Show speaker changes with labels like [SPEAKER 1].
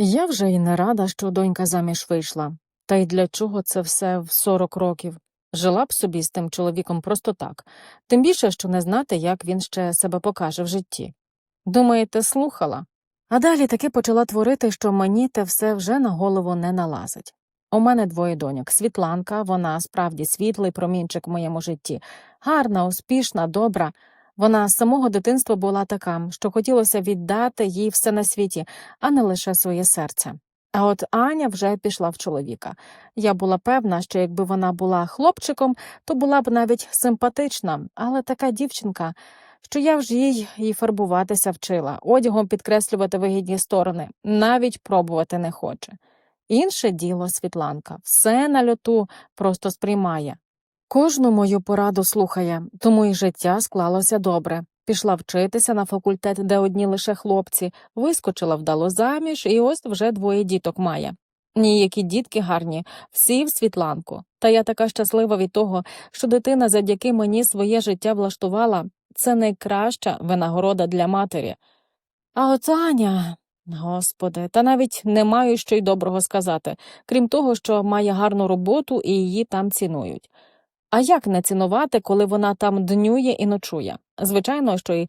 [SPEAKER 1] Я вже й не рада, що донька заміж вийшла. Та й для чого це все в 40 років? Жила б собі з тим чоловіком просто так, тим більше, що не знати, як він ще себе покаже в житті. Думаєте, слухала? А далі таки почала творити, що мені те все вже на голову не налазить. У мене двоє доньок. Світланка, вона справді світлий промінчик в моєму житті, гарна, успішна, добра. Вона з самого дитинства була така, що хотілося віддати їй все на світі, а не лише своє серце. А от Аня вже пішла в чоловіка. Я була певна, що якби вона була хлопчиком, то була б навіть симпатична, але така дівчинка, що я вже їй і фарбуватися вчила, одягом підкреслювати вигідні сторони, навіть пробувати не хоче. Інше діло Світланка, все на льоту просто сприймає. Кожну мою пораду слухає, тому і життя склалося добре. Пішла вчитися на факультет, де одні лише хлопці, вискочила вдало заміж, і ось вже двоє діток має. Ніякі дітки гарні, всі в Світланку. Та я така щаслива від того, що дитина завдяки мені своє життя влаштувала. Це найкраща винагорода для матері. А от Аня, господи, та навіть не маю що й доброго сказати, крім того, що має гарну роботу і її там цінують. А як не цінувати, коли вона там днює і ночує? Звичайно, що й